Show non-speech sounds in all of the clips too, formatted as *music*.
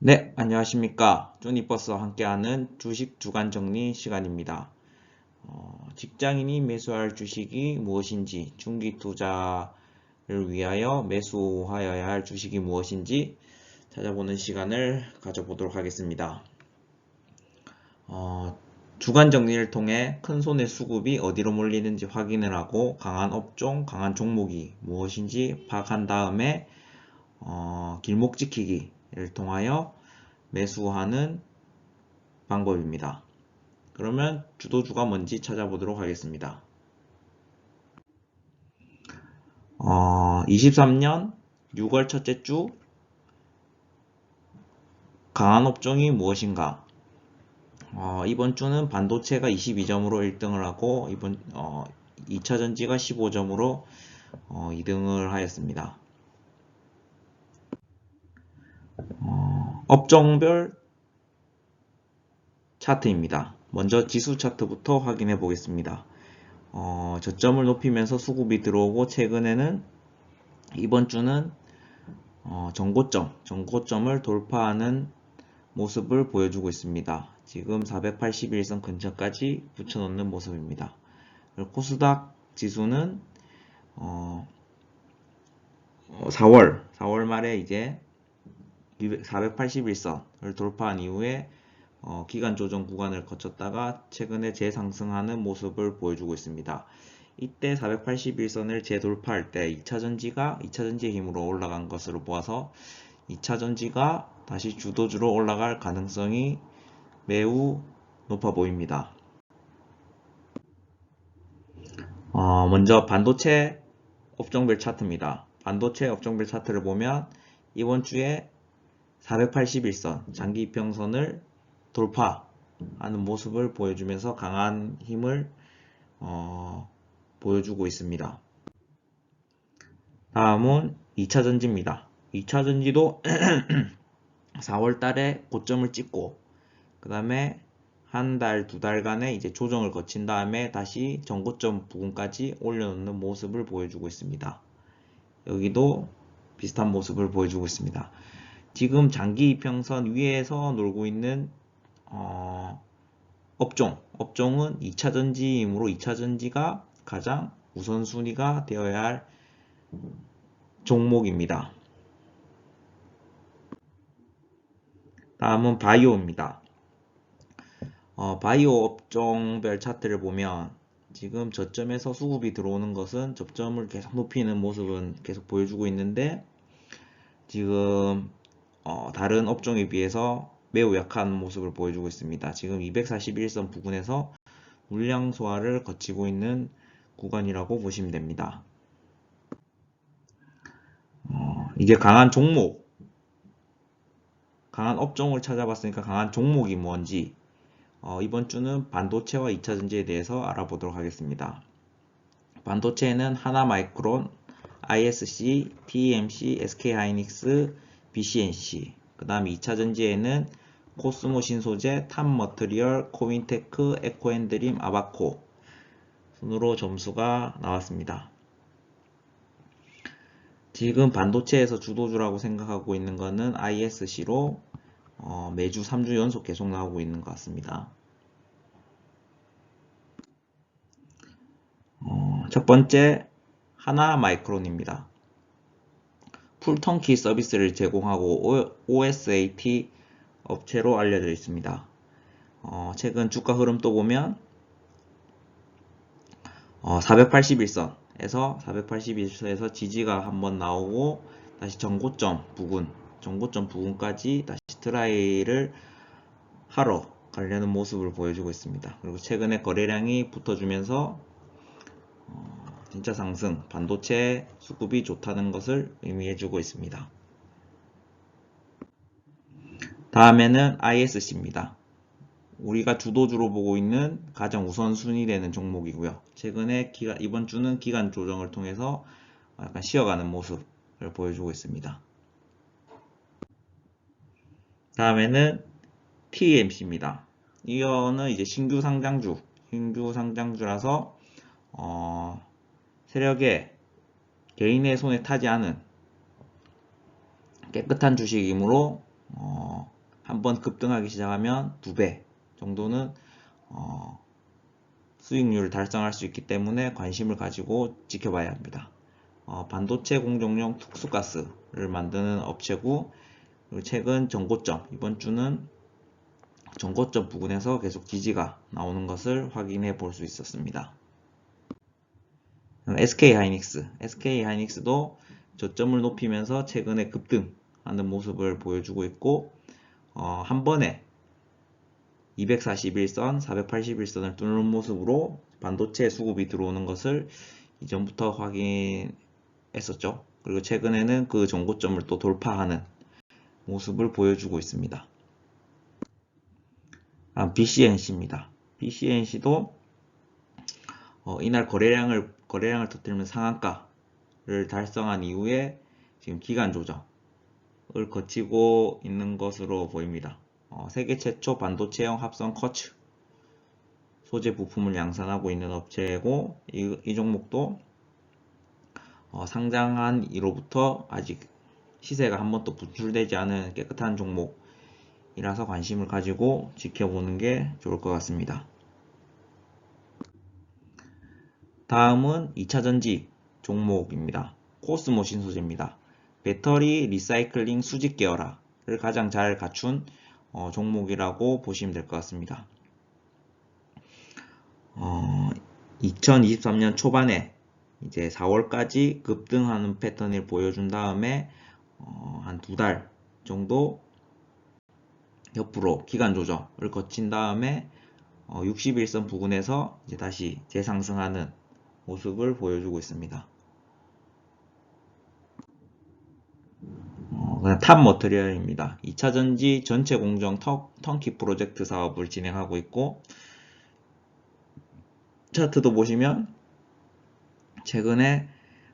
네, 안녕하십니까. 쪼니버스와 함께하는 주식 주간 정리 시간입니다. 어, 직장인이 매수할 주식이 무엇인지, 중기 투자를 위하여 매수하여야 할 주식이 무엇인지 찾아보는 시간을 가져보도록 하겠습니다. 어, 주간 정리를 통해 큰 손의 수급이 어디로 몰리는지 확인을 하고 강한 업종, 강한 종목이 무엇인지 파악한 다음에 어, 길목 지키기 를 통하여 매수하는 방법입니다. 그러면 주도주가 뭔지 찾아보도록 하겠습니다. 어, 23년 6월 첫째 주 강한 업종이 무엇인가? 어, 이번 주는 반도체가 22점으로 1등을 하고 이번 어, 2차전지가 15점으로 어, 2등을 하였습니다. 어, 업종별 차트입니다. 먼저 지수 차트부터 확인해 보겠습니다. 어, 저점을 높이면서 수급이 들어오고 최근에는 이번 주는 어, 전고점, 전고점을 돌파하는 모습을 보여주고 있습니다. 지금 481선 근처까지 붙여놓는 모습입니다. 코스닥 지수는 어, 4월, 4월 말에 이제 481선을 돌파한 이후에 어, 기간 조정 구간을 거쳤다가 최근에 재상승하는 모습을 보여주고 있습니다. 이때 481선을 재돌파할 때 2차전지가 2차전지의 힘으로 올라간 것으로 보아서 2차전지가 다시 주도주로 올라갈 가능성이 매우 높아 보입니다. 어, 먼저 반도체 업종별 차트입니다. 반도체 업종별 차트를 보면 이번 주에 481선 장기 이평선을 돌파하는 모습을 보여주면서 강한 힘을 어, 보여주고 있습니다. 다음은 2차 전지입니다. 2차 전지도 4월 *clears throat* 달에 고점을 찍고 그 다음에 한 달, 두 달간의 이제 조정을 거친 다음에 다시 전고점 부분까지 올려놓는 모습을 보여주고 있습니다. 여기도 비슷한 모습을 보여주고 있습니다. 지금 장기 이평선 위에서 놀고 있는 어, 업종, 업종은 2차전지이므로 2차전지가 가장 우선순위가 되어야 할 종목입니다. 다음은 바이오입니다. 어, 바이오 업종별 차트를 보면 지금 저점에서 수급이 들어오는 것은 저점을 계속 높이는 모습은 계속 보여주고 있는데 지금 어, 다른 업종에 비해서 매우 약한 모습을 보여주고 있습니다. 지금 241선 부근에서 물량 소화를 거치고 있는 구간이라고 보시면 됩니다. 어, 이제 강한 종목, 강한 업종을 찾아봤으니까 강한 종목이 뭔지 어, 이번 주는 반도체와 2차전지에 대해서 알아보도록 하겠습니다. 반도체에는 하나마이크론, ISC, TMC, SK하이닉스, BCNC 그 다음 2차전지에는 코스모 신소재, 탑머터리얼, 코윈테크, 에코앤드림, 아바코 순으로 점수가 나왔습니다. 지금 반도체에서 주도주라고 생각하고 있는 것은 ISC로 어, 매주 3주 연속 계속 나오고 있는 것 같습니다. 어, 첫 번째 하나 마이크론입니다. 풀턴키 서비스를 제공하고 OSAT 업체로 알려져 있습니다. 어, 최근 주가 흐름 또 보면 어, 481선에서 481선에서 지지가 한번 나오고 다시 전고점 부근 전고점 부근까지 다시 트라이를 하러 가려는 모습을 보여주고 있습니다. 그리고 최근에 거래량이 붙어주면서 어, 진짜 상승, 반도체 수급이 좋다는 것을 의미해주고 있습니다. 다음에는 ISC입니다. 우리가 주도주로 보고 있는 가장 우선순위 되는 종목이고요. 최근에 기간, 이번 주는 기간 조정을 통해서 약간 쉬어가는 모습을 보여주고 있습니다. 다음에는 TMC입니다. 이거는 이제 신규 상장주, 신규 상장주라서 어, 세력에 개인의 손에 타지 않은 깨끗한 주식이므로 어, 한번 급등하기 시작하면 두 배 정도는 어, 수익률을 달성할 수 있기 때문에 관심을 가지고 지켜봐야 합니다. 어, 반도체 공정용 특수가스를 만드는 업체고 최근 전고점 이번 주는 전고점 부근에서 계속 지지가 나오는 것을 확인해 볼 수 있었습니다. SK 하이닉스, SK 하이닉스도 저점을 높이면서 최근에 급등하는 모습을 보여주고 있고 어, 한 번에 241선, 481선을 뚫는 모습으로 반도체 수급이 들어오는 것을 이전부터 확인했었죠. 그리고 최근에는 그 정고점을 또 돌파하는 모습을 보여주고 있습니다. 아, BCNC입니다. BCNC도 어, 이날 거래량을 거래량을 터뜨리면 상한가를 달성한 이후에 지금 기간 조정을 거치고 있는 것으로 보입니다. 어, 세계 최초 반도체형 합성 커츠 소재 부품을 양산하고 있는 업체고 이, 이 종목도 어, 상장한 이로부터 아직 시세가 한 번도 분출되지 않은 깨끗한 종목이라서 관심을 가지고 지켜보는 게 좋을 것 같습니다. 다음은 2차전지 종목입니다. 코스모 신소재입니다. 배터리 리사이클링 수직 계열화를 가장 잘 갖춘 어, 종목이라고 보시면 될 것 같습니다. 어, 2023년 초반에 이제 4월까지 급등하는 패턴을 보여준 다음에 어, 한두 달 정도 옆으로 기간 조정을 거친 다음에 어, 61선 부근에서 이제 다시 재상승하는 모습을 보여주고 있습니다. 어, 탑 머터리얼입니다. 2차 전지 전체 공정 터, 턴키 프로젝트 사업을 진행하고 있고 차트도 보시면 최근에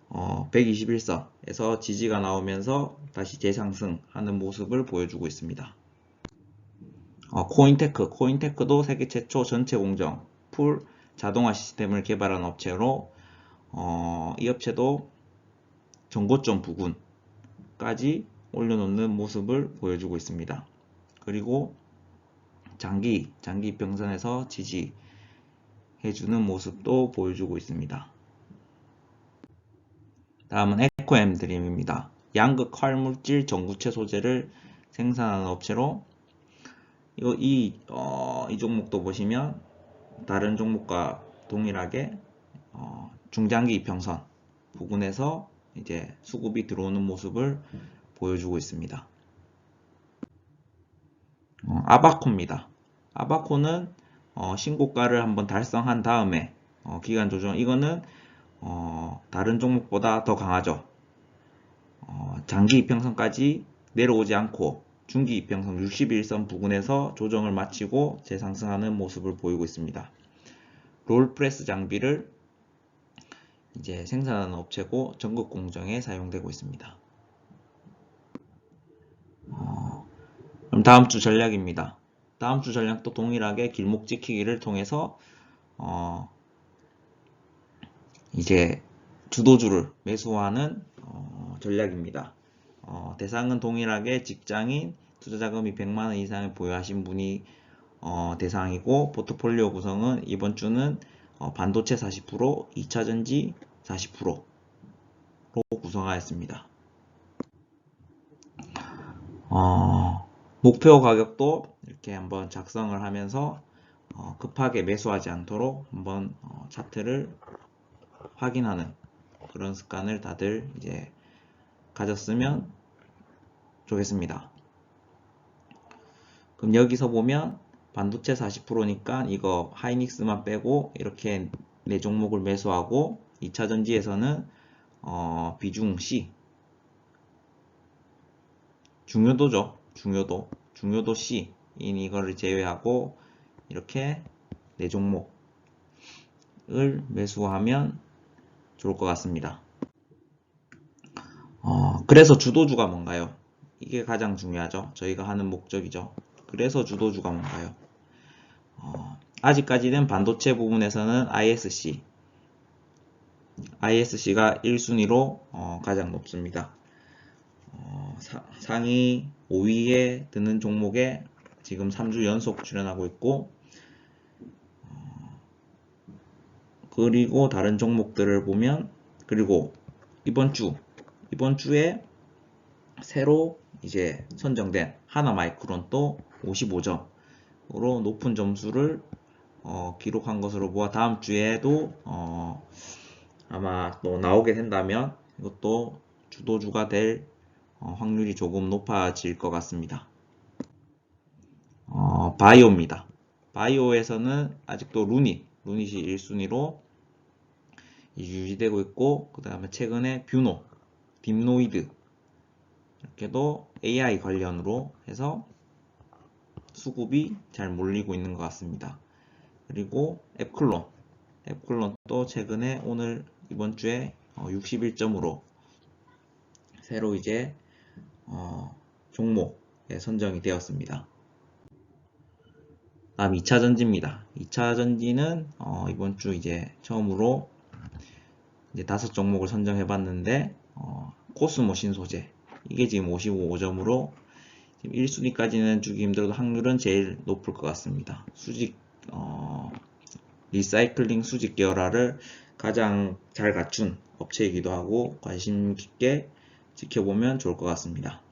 어, 121선에서 지지가 나오면서 다시 재상승하는 모습을 보여주고 있습니다. 어, 코인테크, 코인테크도 세계 최초 전체 공정 풀 자동화 시스템을 개발한 업체로 어, 이 업체도 정고점 부근까지 올려놓는 모습을 보여주고 있습니다. 그리고 장기, 장기 평선에서 지지해주는 모습도 보여주고 있습니다. 다음은 에코엠 드림입니다. 양극 활물질 전구체 소재를 생산하는 업체로 이거 이, 어, 이 종목도 보시면 다른 종목과 동일하게 어, 중장기 이평선 부근에서 이제 수급이 들어오는 모습을 보여주고 있습니다. 어, 아바코입니다. 아바코는 어, 신고가를 한번 달성한 다음에 어, 기간 조정 이거는 어, 다른 종목보다 더 강하죠. 어, 장기 이평선까지 내려오지 않고 중기 이평선 61선 부근에서 조정을 마치고 재상승하는 모습을 보이고 있습니다. 롤프레스 장비를 이제 생산하는 업체고 전국 공정에 사용되고 있습니다. 어, 그럼 다음 주 전략입니다. 다음 주 전략도 동일하게 길목 지키기를 통해서 어, 이제 주도주를 매수하는 어, 전략입니다. 어, 대상은 동일하게 직장인 투자자금이 100만원 이상을 보유하신 분이 어, 대상이고 포트폴리오 구성은 이번 주는 어, 반도체 40%, 2차전지 40%로 구성하였습니다. 어, 목표 가격도 이렇게 한번 작성을 하면서 어, 급하게 매수하지 않도록 한번 어, 차트를 확인하는 그런 습관을 다들 이제 가졌으면 좋겠습니다. 그럼 여기서 보면 반도체 40%니까 이거 하이닉스만 빼고 이렇게 네 종목을 매수하고 2차 전지에서는 어, 비중 C 중요도죠. 중요도. 중요도 C인 이거를 제외하고 이렇게 네 종목을 매수하면 좋을 것 같습니다. 어, 그래서 주도주가 뭔가요? 이게 가장 중요하죠. 저희가 하는 목적이죠. 그래서 주도주가 뭔가요? 어, 아직까지는 반도체 부분에서는 ISC, ISC가 1순위로 어, 가장 높습니다. 어, 사, 상위 5위에 드는 종목에 지금 3주 연속 출연하고 있고 어, 그리고 다른 종목들을 보면 그리고 이번 주 이번 주에 새로 이제 선정된 하나 마이크론 또 55점으로 높은 점수를 어, 기록한 것으로 보아 다음 주에도 어, 아마 또 나오게 된다면 이것도 주도주가 될 어, 확률이 조금 높아질 것 같습니다. 어, 바이오입니다. 바이오에서는 아직도 루닛, 루닛이 1순위로 유지되고 있고 그 다음에 최근에 뷰노, 딥노이드 이렇게도 AI 관련으로 해서 수급이 잘 몰리고 있는 것 같습니다. 그리고 앱클론, 앱클론도 최근에 오늘 이번 주에 61점으로 새로 이제 어, 종목에 선정이 되었습니다. 다음 2차 전지입니다. 2차 전지는 어, 이번 주 이제 처음으로 이제 다섯 종목을 선정해 봤는데 어, 코스모 신소재 이게 지금 55점으로 지금 1순위까지는 주기 힘들어도 확률은 제일 높을 것 같습니다. 수직 어, 리사이클링 수직 계열화를 가장 잘 갖춘 업체이기도 하고 관심 깊게 지켜보면 좋을 것 같습니다.